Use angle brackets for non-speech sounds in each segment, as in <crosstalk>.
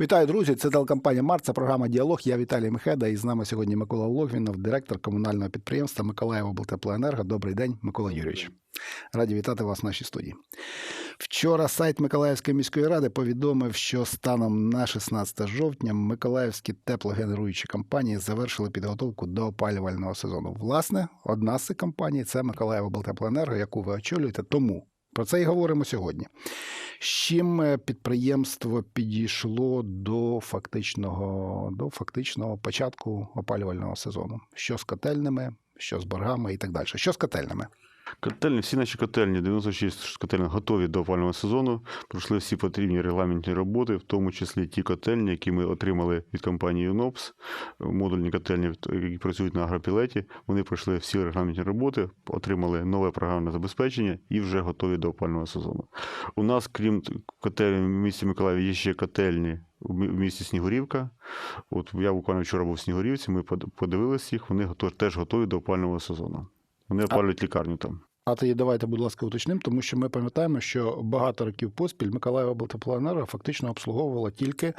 Вітаю, друзі! Це телекомпанія Март, це програма Діалог. Я Віталій Мехеда. І з нами сьогодні Микола Логвінов, директор комунального підприємства Миколаїв облтеплоенерго. Добрий день, Микола Юрійович. Раді вітати вас в нашій студії. Вчора сайт Миколаївської міської ради повідомив, що станом на 16 жовтня миколаївські теплогенеруючі компанії завершили підготовку до опалювального сезону. Власне, одна з цих компаній це Миколаїв облтеплоенерго, яку ви очолюєте. Тому про це і говоримо сьогодні. З чим е, підприємство підійшло до фактичного, до фактичного початку опалювального сезону? Що з котельними, що з боргами і так далі. Що з котельними? Котельні, всі наші котельні, 96 котельні готові до опалювального сезону. Пройшли всі потрібні регламентні роботи, в тому числі ті котельні, які ми отримали від компанії ЮНОПС, модульні котельні, які працюють на агропілеті. Вони пройшли всі регламентні роботи, отримали нове програмне забезпечення і вже готові до опалювального сезону. У нас, крім котельні в місті Миколаїв, є ще котельні в місті Снігурівка. От я буквально вчора був в Снігурівці, ми подивилися їх, вони теж готові до опалювального сезону. Вони опалюють лікарню там. А тоді давайте, будь ласка, уточним, тому що ми пам'ятаємо, що багато років поспіль Миколаїв облтеплоенерго фактично обслуговувала тільки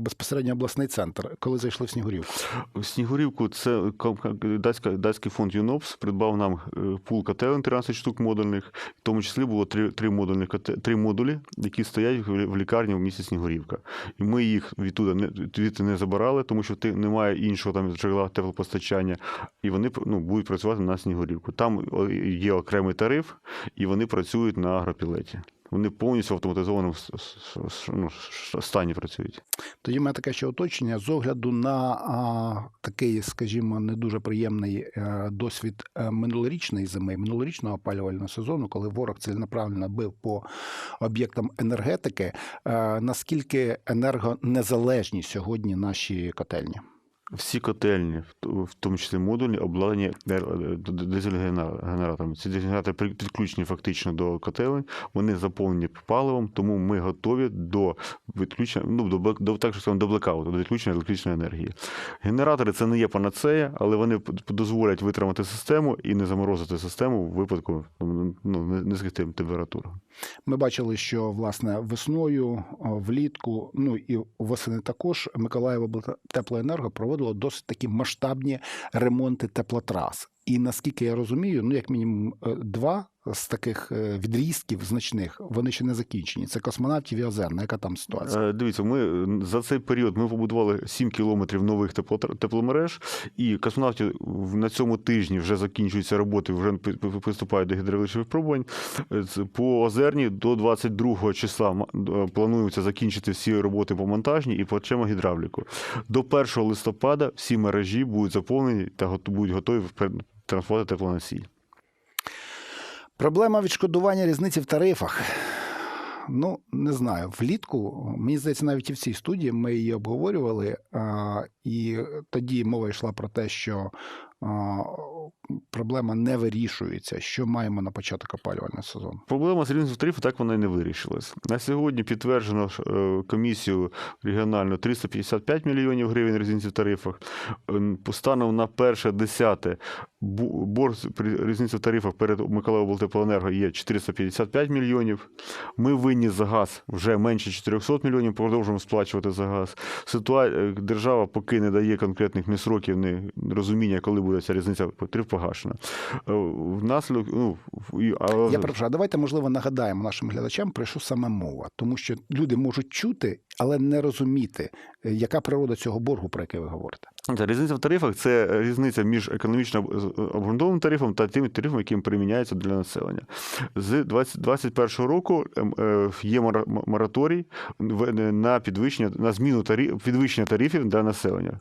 безпосередньо обласний центр, коли зайшли в Снігурівку. Снігурівку це датський фонд ЮНОПС придбав нам е, пул котелень 13 штук модульних, в тому числі було три, три, модульних, три модулі, які стоять в лікарні в місті Снігурівка. І ми їх відтуди не, звідти не забирали, тому що ти, немає іншого там джерела теплопостачання, і вони ну, будуть працювати на Снігурівку. Там о, є окремий тариф, і вони працюють на агропілеті. Вони повністю в автоматизованому ну, стані працюють. Тоді мене таке ще уточнення з огляду на а, такий, скажімо, не дуже приємний е, досвід е, минулорічної зими, минулорічного опалювального сезону, коли ворог ціленаправленно бив по об'єктам енергетики. Е, наскільки енергонезалежні сьогодні наші котельні? Всі котельні, в тому числі модульні, обладнані дизель-генераторами. Ці дизель-генератори підключені фактично до котелень, вони заповнені паливом, тому ми готові до відключення, ну, до, до, так скажемо, до блекауту, до відключення електричної енергії. Генератори це не є панацея, але вони дозволять витримати систему і не заморозити систему в випадку ну, низьких температур. Ми бачили, що власне весною, влітку, ну і восени також Миколаїв теплоенерго проводило досить такі масштабні ремонти теплотрас. І наскільки я розумію, ну як мінімум е, два з таких е, відрізків значних вони ще не закінчені. Це космонавтів і Озерна. Яка там ситуація? Е, Дивіться, ми за цей період ми побудували 7 кілометрів нових тепломереж, і космонавтів на цьому тижні вже закінчуються роботи, вже приступають до гідравлічних випробувань. Е, По озерні до 22 числа планується закінчити всі роботи по монтажні і почнемо гідравліку. До 1 листопада всі мережі будуть заповнені та будуть готові в транспортувати теплоносій. Проблема відшкодування різниці в тарифах. Ну, не знаю. Влітку, мені здається, навіть і в цій студії ми її обговорювали, і тоді мова йшла про те, що проблема не вирішується. Що маємо на початок опалювального сезону? Проблема з тарифу так вона і не вирішилась. На сьогодні підтверджено е, комісію регіональну 355 мільйонів гривень різниці в тарифах. Е, Станом на перше десяте борг різниці в тарифах перед Миколаїв облтеплоенерго є 455 мільйонів. Ми винні за газ вже менше 400 мільйонів, продовжуємо сплачувати за газ. Ситуа... е, Держава поки не дає конкретних ні сроків, ні розуміння, коли буде ця різниця тариф погашена. Е, Внаслідок, ну, і- а- Я прошу, а давайте, можливо, нагадаємо нашим глядачам, про що саме мова. Тому що люди можуть чути, але не розуміти, е, яка природа цього боргу, про який ви говорите. Різниця в тарифах це різниця між економічно обґрунтованим тарифом та тим тарифом, яким приміняється для населення. З 2021 року ем, е, є мораторій на підвищення на зміну тариф, підвищення тарифів для населення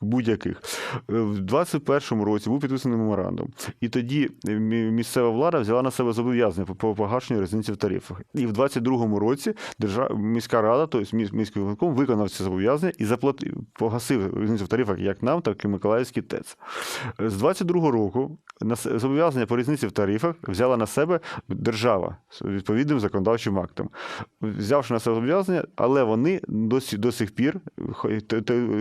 будь-яких. Е, В 2021 році був підписаний меморандум, і тоді місцева влада взяла на себе зобов'язання по- по погашенню різниці в тарифах. І в 2022 році держав... міська рада, тобто міс- міський виконком, виконав ці зобов'язання і заплатив, погасив різницю в тарифах, як нам, так і Миколаївський ТЕЦ. З 22-го року зобов'язання по різниці в тарифах взяла на себе держава відповідним законодавчим актом. Взявши на себе зобов'язання, але вони до, до сих пір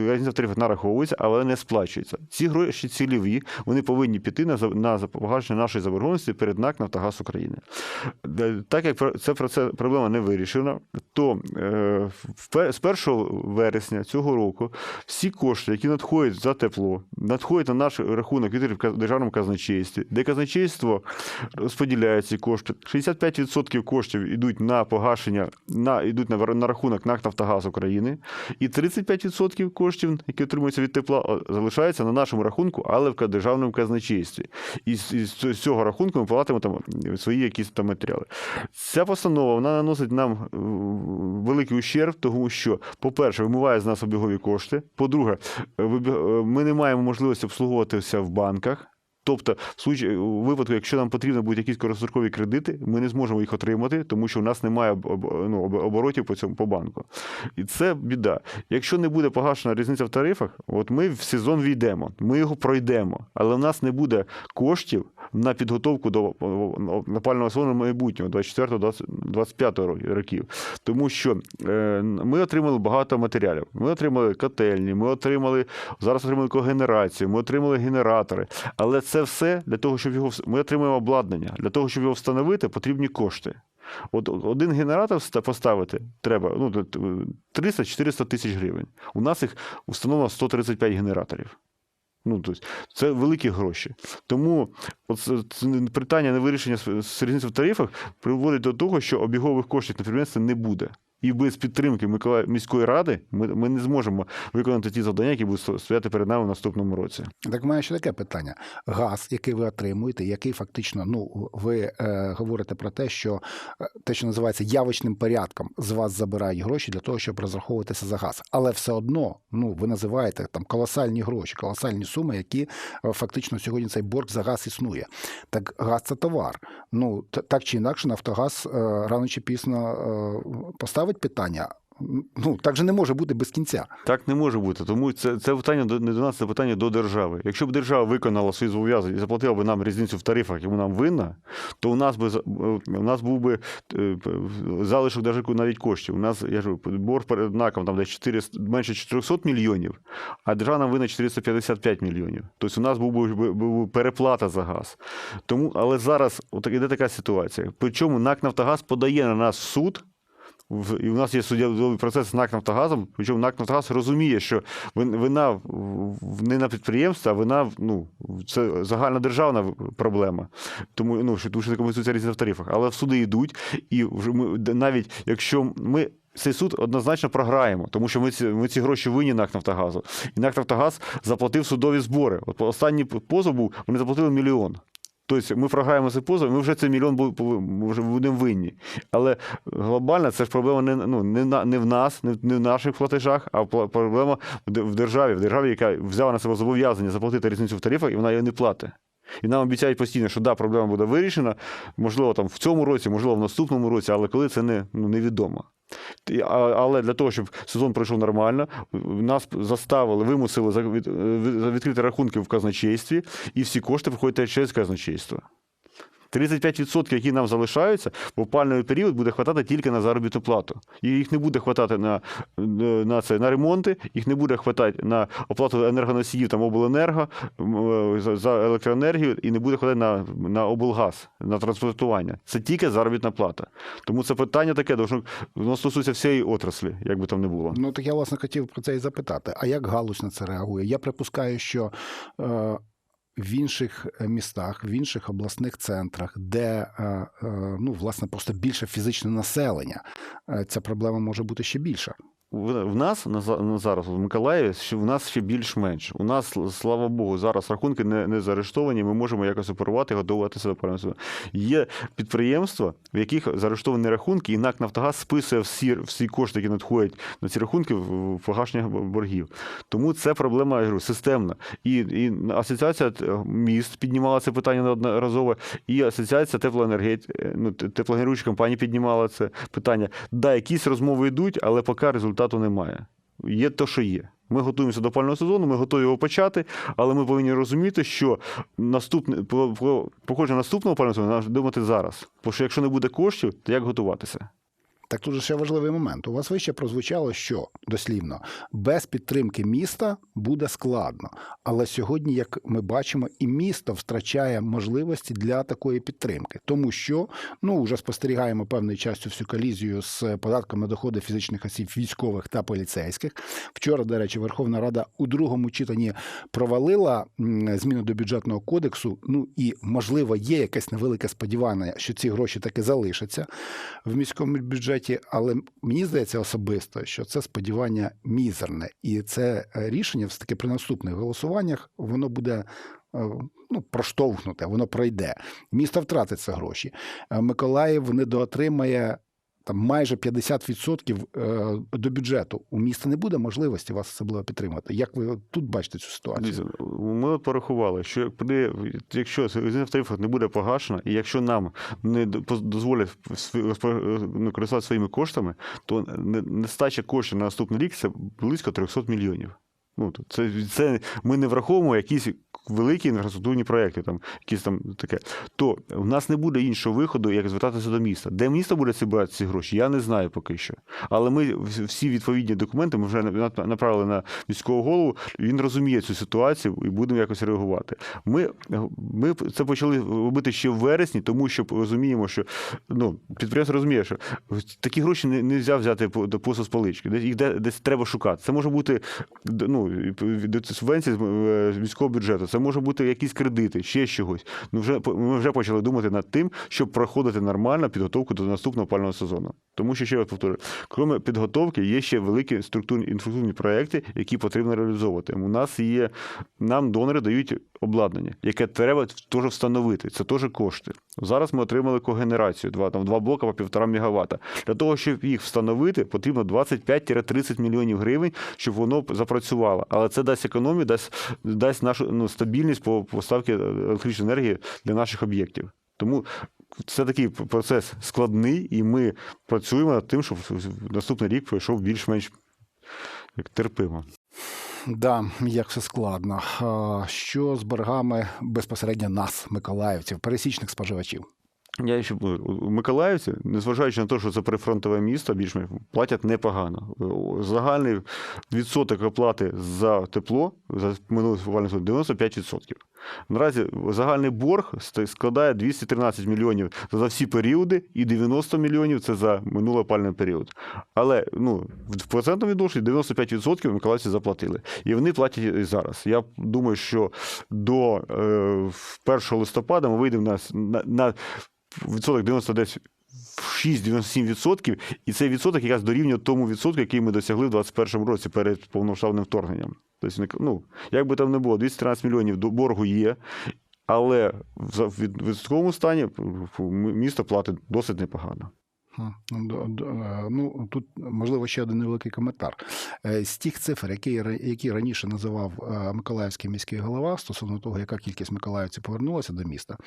різниця в тарифах нараховується, але не сплачується. Ці гроші цільові, вони повинні піти на, на погашення нашої заборгованості перед НАК «Нафтогаз України. Е, Так як це, це проблема не вирішена, то е, з 1 вересня цього року всі кошти, які надходять за тепло, надходять на наш рахунок від державному казначействі, де казначейство розподіляє ці кошти. 65% коштів йдуть на погашення, на, йдуть на, на рахунок НАК «Нафтогаз України, і 35% коштів, які отримуються від тепла, залишаються на нашому рахунку, але в державному казначействі. І з, з цього рахунку ми платимо свої якісь там матеріали. Ця постанова вона наносить нам великий ущерб, тому що, по-перше, вимиває з нас обігові кошти. По-друге, ми не маємо можливості обслуговуватися в банках. Тобто, в случаї у випадку, якщо нам потрібно будуть якісь короткострокові кредити, ми не зможемо їх отримати, тому що у нас немає ну, оборотів по цьому по банку. І це біда. Якщо не буде погашена різниця в тарифах, от ми в сезон війдемо, ми його пройдемо, але в нас не буде коштів на підготовку до напального сезону майбутнього 24-25 років. Тому що е, ми отримали багато матеріалів. Ми отримали котельні, ми отримали зараз отримали когенерацію, ми отримали генератори. Але це все для того, щоб його ми отримуємо обладнання. Для того, щоб його встановити, потрібні кошти. От один генератор поставити треба ну, т- т- 300-400 тисяч гривень. У нас їх встановлено 135 генераторів. Ну, тобто, це великі гроші. Тому от це- це питання невирішення з- з різниці в тарифах приводить до того, що обігових коштів на підприємстві не буде. І без підтримки Миколаїв міської ради ми, ми не зможемо виконати ті завдання, які будуть сто- стояти перед нами в наступному році. Так мене ще таке питання. Газ, який ви отримуєте, який фактично, ну ви е, говорите про те, що е, те, що називається явочним порядком, з вас забирають гроші для того, щоб розраховуватися за газ. Але все одно, ну ви називаєте там колосальні гроші, колосальні суми, які е, фактично сьогодні цей борг за газ існує. Так газ це товар. Ну так чи інакше, Нафтогаз е, рано чи пізно е, поставить питання. Ну так же не може бути без кінця. Так не може бути. Тому це, це питання не до нас, це питання до держави. Якщо б держава виконала свої зобов'язання і заплатила б нам різницю в тарифах, яку нам винна, то у нас би за- у нас був би е, залишок навіть коштів. У нас я ж борг перед НАКом там десь 400, менше 400 мільйонів, а держава нам винна 455 мільйонів. Тобто у нас був би, був переплата за газ. Тому, але зараз от іде така ситуація. Причому НАК Нафтогаз подає на нас в суд. В- І у нас є судовий процес з НАК Нафтогазом, причому НАК Нафтогаз розуміє, що вина в- в- не на підприємстві, а вина в- ну, це загальнодержавна проблема. Тому, ну, що, тому що компенсується різниця в тарифах. Але в суди йдуть, і вже ми навіть якщо ми. Цей суд однозначно програємо, тому що ми ці, ми ці гроші винні НАК Нафтогазу. І НАК Нафтогаз заплатив судові збори. От останній позов був, вони заплатили мільйон. Тобто ми програємо цей позов, ми вже цей мільйон вже будемо винні. Але глобально це ж проблема не, ну, не, не в нас, не в наших платежах, а проблема в державі, в державі, яка взяла на себе зобов'язання заплатити різницю в тарифах, і вона її не платить. І нам обіцяють постійно, що да, проблема буде вирішена, можливо, там в цьому році, можливо, в наступному році, але коли це не, ну, невідомо. Але для того, щоб сезон пройшов нормально, нас заставили, вимусили відкрити рахунки в казначействі, і всі кошти виходять через казначейство. 35%, які нам залишаються, в опальний період буде хватати тільки на заробітну плату. І їх не буде хватати на, на, це, на ремонти, їх не буде хватати на оплату енергоносіїв там обленерго е, за, електроенергію, і не буде хватати на, на облгаз, на транспортування. Це тільки заробітна плата. Тому це питання таке, що воно стосується всієї отраслі, як би там не було. Ну так я власне хотів про це і запитати. А як галузь на це реагує? Я припускаю, що е, в інших е, містах, в інших обласних центрах, де е, е, ну, власне просто більше фізичне населення, ця проблема може бути ще більша. В нас на за- зараз в Миколаєві в нас ще більш-менш. У нас, слава Богу, зараз рахунки не, не заарештовані. Ми можемо якось оперувати, готуватися до перенесу. Є підприємства, в яких заарештовані рахунки, і НАК Нафтогаз списує всі, всі кошти, які надходять на ці рахунки в погашення боргів. Тому це проблема я говорю, системна. І, і асоціація е, міст піднімала це питання неодноразово, і асоціація теплоенергет, е, ну, т- теплогенеруючі компанії піднімала це питання. Да, якісь розмови йдуть, але поки результату немає. Є те, що є. Ми готуємося до пального сезону, ми готові його почати, але ми повинні розуміти, що наступне про, про проходження наступного пального сезону треба думати зараз. Бо що якщо не буде коштів, то як готуватися? Так тут же ще важливий момент. У вас вище прозвучало, що дослівно без підтримки міста буде складно. Але сьогодні, як ми бачимо, і місто втрачає можливості для такої підтримки, тому що ну вже спостерігаємо певною частю всю колізію з податком на доходи фізичних осіб, військових та поліцейських. Вчора, до речі, Верховна Рада у другому читанні провалила зміну до бюджетного кодексу. Ну і можливо є якесь невелике сподівання, що ці гроші таки залишаться в міському бюджеті, але мені здається особисто, що це сподівання мізерне, і це е, рішення все таки при наступних голосуваннях воно буде. е, Ну, проштовхнуте, воно пройде. Місто втратить ці гроші. Е, Миколаїв недоотримає там майже 50% е, до бюджету. У міста не буде можливості вас особливо підтримати. Як ви тут бачите цю ситуацію? Ми от порахували, що якщо в не буде погашена, і якщо нам не дозволять ну, користуватися своїми коштами, то нестача коштів на наступний рік це близько 300 мільйонів. Ну, це, це ми не враховуємо якісь великі інфраструктурні проекти, там, якісь там таке. То в нас не буде іншого виходу, як звертатися до міста. Де місто буде зібрати ці гроші, я не знаю поки що. Але ми всі відповідні документи ми вже направили на міського голову. Він розуміє цю ситуацію і будемо якось реагувати. Ми, ми це почали робити ще в вересні, тому що розуміємо, що ну, підприємство розуміє, що такі гроші не, не можна взяти по- до просто з полички. Десь їх десь треба шукати. Це може бути ну, субвенції е, з міського бюджету, це може бути якісь кредити, ще чогось. Ну, вже, ми вже почали думати над тим, щоб проходити нормально підготовку до наступного опального сезону. Тому що ще раз повторюю, крім підготовки, є ще великі структурні інфраструктурні проекти, які потрібно реалізовувати. У нас є нам донори дають обладнання, яке треба теж встановити. Це теж кошти. Зараз ми отримали когенерацію, два там два блока по півтора мегаватта. Для того, щоб їх встановити, потрібно 25-30 мільйонів гривень, щоб воно запрацювало. Але це дасть економію, дасть, дасть нашу ну, стабільність по поставці електричної енергії для наших об'єктів. Тому це такий процес складний, і ми працюємо над тим, щоб наступний рік пройшов більш-менш як терпимо. Да, як все складно. Що з боргами безпосередньо нас, миколаївців, пересічних споживачів? Я ще. У Миколаївці, незважаючи на те, що це прифронтове місто, більш платять непогано. Загальний відсоток оплати за тепло за минулий опалювальний 95%. Наразі загальний борг складає 213 мільйонів за всі періоди, і 90 мільйонів це за минулий опальний період. Але ну, в процентному відношенні 95% миколаївці заплатили. І вони платять і зараз. Я думаю, що до е, 1 листопада ми вийдемо на, на, на відсоток 90 десь. 6-97%, і цей відсоток якраз дорівнює тому відсотку, який ми досягли в 2021 році перед повномасштабним вторгненням. Тобто, ну, як би там не було, 213 мільйонів до боргу є, але в відсотковому стані місто платить досить непогано. Ну, е, Ну, тут можливо ще один невеликий коментар. Е, З тих цифр, які, які раніше називав е, Миколаївський міський голова стосовно того, яка кількість миколаївців повернулася до міста,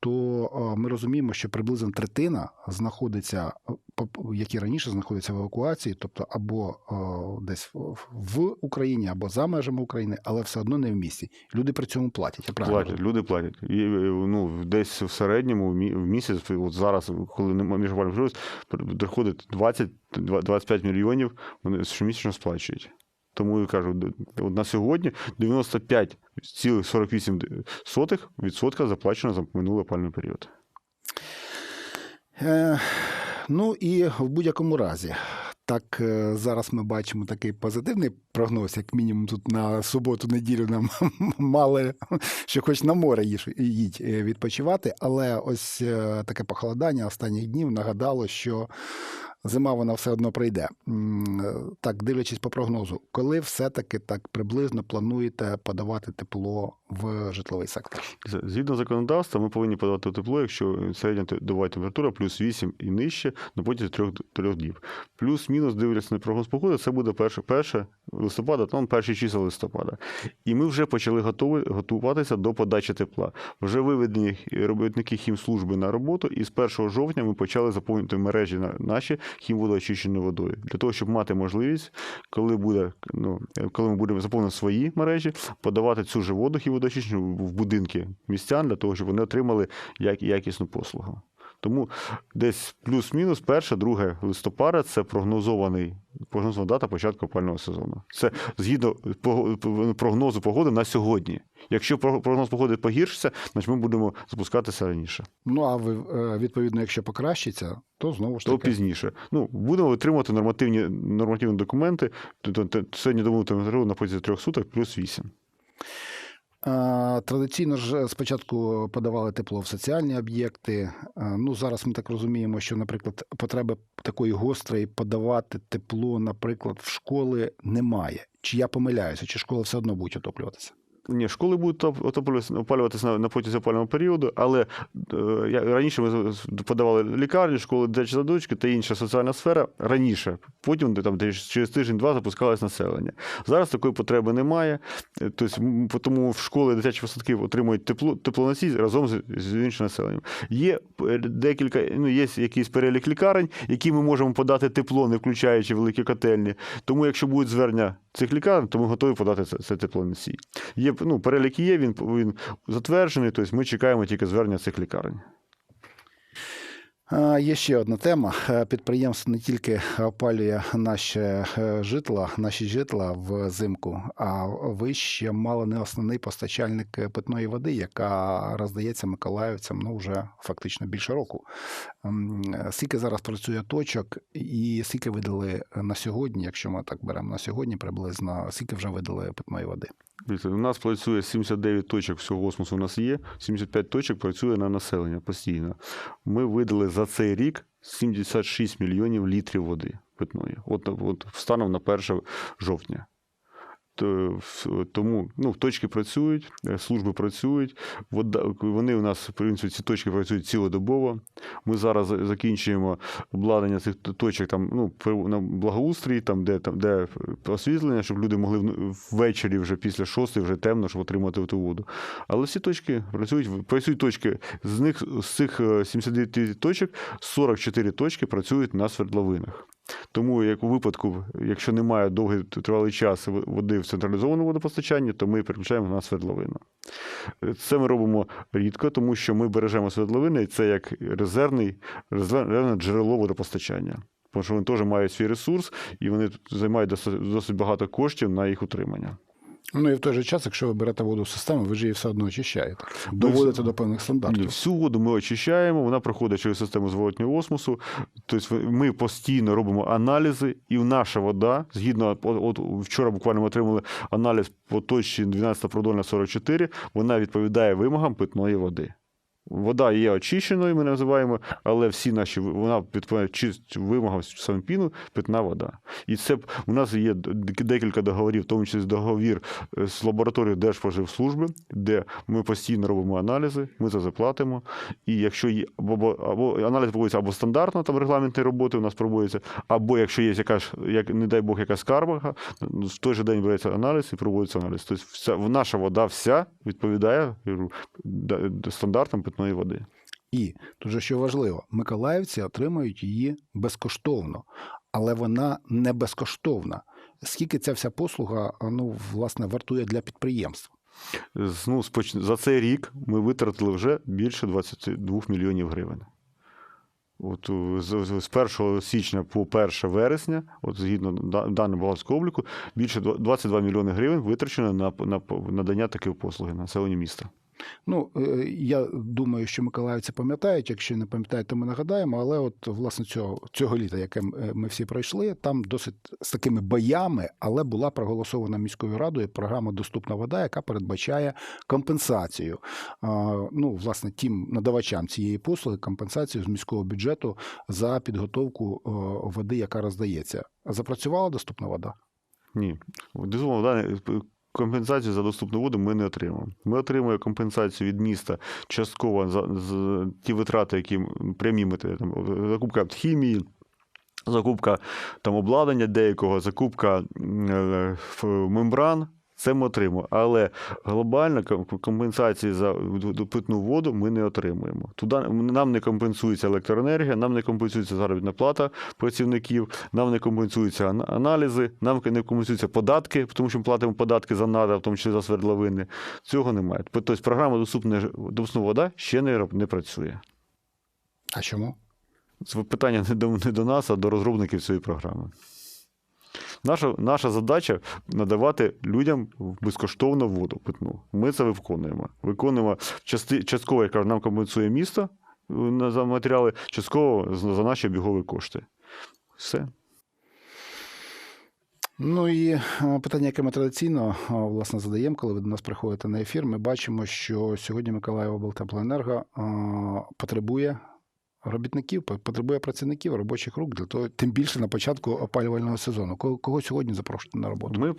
то ми розуміємо, що приблизно третина знаходиться, які раніше знаходяться в евакуації, тобто або е, десь в- Україні, або за межами України, але все одно не в місті. Люди при цьому платять. Я правильно Платять, люди платять. І, е, ну, десь в середньому в місяць, от зараз, коли немає міжвальної можливості, доходить 20-25 мільйонів, вони щомісячно сплачують. Тому І кажу, от на сьогодні 95,48% заплачено за минулий опальний період. Ну і в будь-якому разі. Так, е, зараз ми бачимо такий позитивний прогноз, як мінімум тут на суботу-неділю нам <laughs> мали, що хоч на море їдь е, відпочивати, але ось е, таке похолодання останніх днів нагадало, що зима вона все одно прийде. Е, Так, дивлячись по прогнозу, коли все-таки так приблизно плануєте подавати тепло в житловий сектор? Згідно законодавства, ми повинні подавати тепло, якщо середня добова температура плюс 8 і нижче на протязі 3, днів. Плюс-мінус, дивлячись на прогноз погоди, це буде 1, 1 листопада, там перші числа листопада. І ми вже почали готові, готуватися до подачі тепла. Вже виведені робітники хімслужби на роботу, і з 1 жовтня ми почали заповнювати мережі на- наші хімводоочищеною водою. Для того, щоб мати можливість, коли буде, ну, коли ми будемо заповнити свої мережі, подавати цю ж воду хімводоочищену в будинки містян для того, щоб вони отримали як, якісну послугу. Тому десь плюс-мінус 1-2 листопада це прогнозований прогнозована дата початку опального сезону. Це згідно прогнозу погоди на сьогодні. Якщо про- прогноз погоди погіршиться, значить ми будемо запускатися раніше, Ну а ви, е, відповідно, якщо покращиться, то знову ж то таки. пізніше. Ну будемо отримувати нормативні нормативні документи. Добову температуру на протязі трьох суток плюс 8. Е, Традиційно ж спочатку подавали тепло в соціальні об'єкти. Е, Ну зараз ми так розуміємо, що, наприклад, потреби такої гострої подавати тепло, наприклад, в школи немає. Чи я помиляюся, чи школи все одно будуть отоплюватися? Ні, школи будуть опалюватися на, на протязі опалювального періоду, але е, раніше ми подавали лікарні, школи, дитячі садочки та інша соціальна сфера раніше. Потім там, через тиждень-два запускалось населення. Зараз такої потреби немає. Е, Тобто, тому в школи дитячі садки отримують тепло, теплоносій разом з, з іншим населенням. Є е, декілька, ну, є якийсь перелік лікарень, які ми можемо подати тепло, не включаючи великі котельні. Тому, якщо будуть звернення цих лікарень, то ми готові подати це, це теплоносій. Є, ну, перелік є, він, він затверджений, тобто ми чекаємо тільки звернення цих лікарень. Є ще одна тема. Е, Підприємство не тільки опалює наші е, житла, наші житла взимку, а ви ще мало не основний постачальник е, питної води, яка роздається миколаївцям ну вже фактично більше року. Скільки зараз працює точок, і скільки видали на сьогодні, якщо ми так беремо на сьогодні, приблизно скільки вже видали питної води? У нас працює 79 точок всього космосу. У нас є 75 точок працює на населення постійно. Ми видали за цей рік 76 мільйонів літрів води питної. От, от станом на 1 жовтня. В- Тому ну, точки працюють, е, служби працюють. Вони у нас, в принципі, ці точки працюють цілодобово. Ми зараз закінчуємо обладнання цих точок там, ну, на благоустрій, там, де, там, де освітлення, щоб люди могли ввечері вже після шостої вже темно, щоб отримати ту воду. Але всі точки працюють, працюють точки. З них з цих е, 79 точок 44 точки працюють на свердловинах. Тому, як у випадку, якщо немає довгий тривалий час води в централізованому водопостачанні, то ми переключаємо на свердловину. Це ми робимо рідко, тому що ми бережемо свердловини, і це як резервний, резервне джерело водопостачання. Тому що вони теж мають свій ресурс, і вони займають досить, багато коштів на їх утримання. Ну і в той же час, якщо ви берете воду в систему, ви ж її все одно очищаєте, Ми доводите до певних стандартів. Всю воду ми очищаємо, вона проходить через систему зворотнього осмосу. Тобто ми постійно робимо аналізи, і наша вода, згідно, от, от вчора буквально ми отримали аналіз по точці 12 продольна 44, вона відповідає вимогам питної води. Вода є очищеною, ми називаємо, але всі наші вона відповідає вимогам самопіну, питна вода. І це у нас є декілька договорів, в тому числі договір е, з лабораторією Держпоживслужби, де ми постійно робимо аналізи, ми це платимо. І якщо є або, або аналіз проводиться або стандартно, там регламентні роботи у нас проводяться, або якщо є якась, як не дай Бог, якась скарга, в той же день береться аналіз і проводиться аналіз. Тобто вся, наша вода вся відповідає стандартам питної води. І тут же що важливо, миколаївці отримують її безкоштовно, але вона не безкоштовна. Скільки ця вся послуга ну, власне, вартує для підприємств? Ну, за цей рік ми витратили вже більше 22 мільйонів гривень. От з, з- з 1 січня по 1 вересня, от згідно да- даним обліку, більше 22 мільйони гривень витрачено на, на надання таких послуги населенню міста. Ну, е, я думаю, що миколаївці пам'ятають, якщо не пам'ятають, то ми нагадаємо, але от власне цього, цього літа, яке е, ми всі пройшли, там досить з такими боями, але була проголосована міською радою програма Доступна вода, яка передбачає компенсацію. Ну, власне, тим надавачам цієї послуги компенсацію з міського бюджету за підготовку води, яка роздається. Запрацювала доступна вода? Ні. Дозволено, да, компенсацію за доступну воду ми не отримаємо. Ми отримуємо компенсацію від міста частково за, за ті витрати, які прямі мети, там, закупка хімії. Закупка там обладнання деякого, закупка е, мембран. Це ми отримуємо. Але глобально компенсації за питну воду ми не отримуємо. Туди нам не компенсується електроенергія, нам не компенсується заробітна плата працівників, нам не компенсуються аналізи, нам не компенсуються податки, тому що ми платимо податки за надра, в тому числі за свердловини. Цього немає. Тобто програма доступна, доступна вода ще не, не працює. А чому? Це питання не до, не до нас, а до розробників цієї програми. Наша, наша задача надавати людям безкоштовно воду питну. Ми це виконуємо. Виконуємо части, частково, я кажу, нам компенсує місто е, за матеріали, частково за наші обігові кошти. Все. Ну і е, питання, яке ми традиційно е, власне задаємо, коли ви до нас приходите на ефір, ми бачимо, що сьогодні Миколаїв облтеплоенерго потребує робітників, по- потребує працівників, робочих рук для того, тим більше на початку опалювального сезону. Кого сьогодні запрошуєте на роботу? Ми,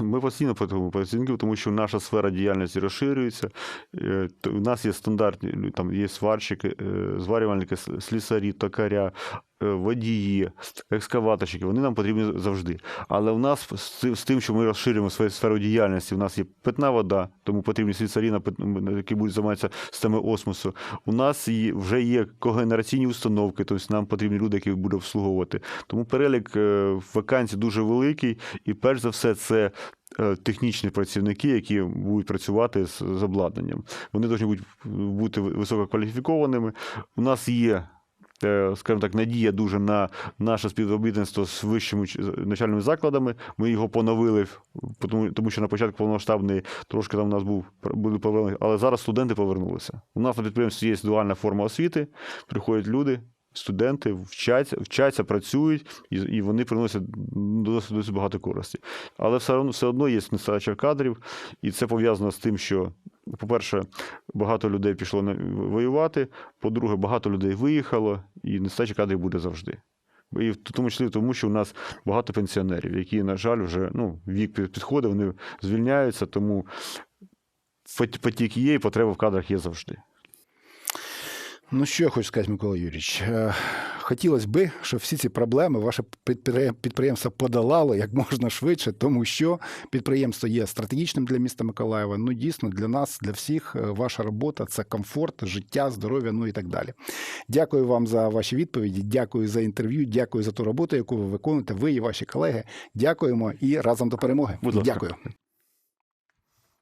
ми постійно потребуємо працівників, тому що наша сфера діяльності розширюється. Е, У нас є стандартні, там є сварщики, е, зварювальники, слісарі, токаря, е, водії, екскаваторщики. Вони нам потрібні завжди. Але у нас з тим, що ми розширюємо свою сферу діяльності, у нас є питна вода, тому потрібні слісарі, які будуть займатися системи осмосу. У нас вже є когенераційні установки, тобто нам потрібні люди, які будуть обслуговувати. Тому перелік вакансій дуже великий, і перш за все, це е, технічні працівники, які будуть працювати з, з обладнанням. Вони повинні бути, висококваліфікованими. У нас є. е, Скажімо так, надія дуже на наше співробітництво з вищими навчальними закладами. Ми його поновили, тому, що на початку повномасштабної трошки там у нас був були проблеми, але зараз студенти повернулися. У нас на підприємстві є дуальна форма освіти, приходять люди, студенти, вчаться, вчаться працюють, і, і вони приносять досить, досить багато користі. Але все одно, все одно є нестача кадрів, і це пов'язано з тим, що, по-перше, багато людей пішло воювати, по-друге, багато людей виїхало, і нестача кадрів буде завжди. І в тому числі тому, що у нас багато пенсіонерів, які, на жаль, вже ну, вік підходить, вони звільняються, тому потік є, і потреба в кадрах є завжди. Ну що я хочу сказати, Микола Юрійович. Е, Хотілося би, щоб всі ці проблеми ваше підприємство подолало як можна швидше, тому що підприємство є стратегічним для міста Миколаєва. Ну, дійсно, для нас, для всіх, е, ваша робота це комфорт, життя, здоров'я, ну і так далі. Дякую вам за ваші відповіді. Дякую за інтерв'ю. Дякую за ту роботу, яку ви виконуєте. Ви і ваші колеги. Дякуємо і разом до перемоги. Дякую.